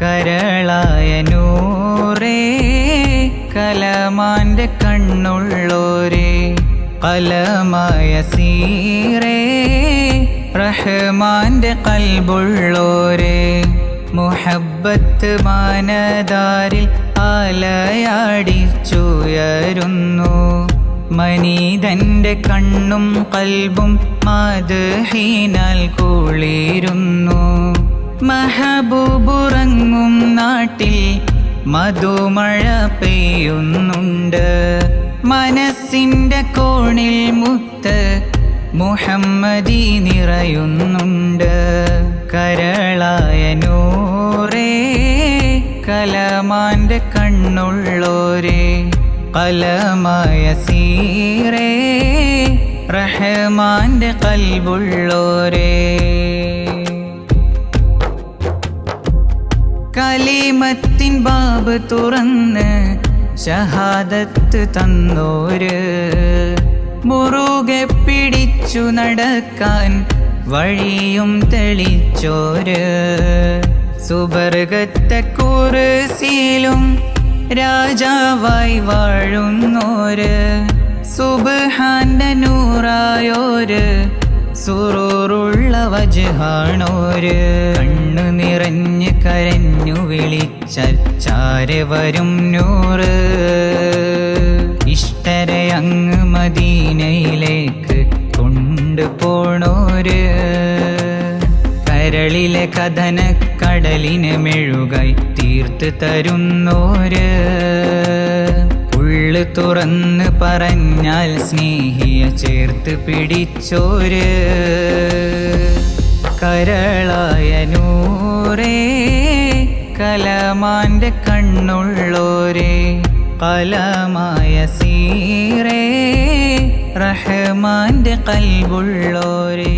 കരളായ കലമാന്റെ കണ്ണുള്ളോരേ കലമായ സീറേ റഹ്മാന്റെ കൽബുള്ളോരേ മുഹബത്ത് മാനദാരിൽ ആലയാടിച്ചുയരുന്നു. മനീതന്റെ കണ്ണും കൽബും മാതഹീനാൽ കുളിരുന്നു. മഹബൂബുറങ്ങും നാട്ടിൽ മധുമഴ പെയ്യുന്നുണ്ട്. മനസ്സിന്റെ കോണിൽ മുത്ത് മുഹമ്മദി നിറയുന്നുണ്ട്. കരളായ നൂറേ കലമാന്റെ കണ്ണുള്ളോരേ കലമായ സീറേ റഹ്മാന്റെ കൽബുള്ളോരേ കലിമത്തിൻ ബാബ് തുറന്ന് ഷഹാദത്ത് തന്നോര്. മുറുകെ പിടിച്ചു നടക്കാൻ വഴിയും തെളിച്ചോര്. സുബർഗത്തെ കുറുസിലും രാജാവായി വാഴുന്നോര്. സുബാന്റെ നൂറായോര് സുറൂറുള്ള വജഹാണോര്? കണ്ണു നിറഞ്ഞ് കരഞ്ഞു വിളിച്ചാൽ ചാരെ വരും നൂറ്. ഇഷ്ടരെ അങ്ങ് മദീനയിലേക്ക് കൊണ്ടുപോണോര്. കരളിലെ കഥന കടലിനെ മെഴുകായി തീർത്ത് തരുന്നോര്. ഉള്ളു തുറന്ന് പറഞ്ഞാൽ സ്നേഹിയ ചേർത്ത് പിടിച്ചോര്. കലമാന്റെ കണ്ണുള്ളോരേ കലമായ സീറേ റഹമാന്റെ കൽബുള്ളോരേ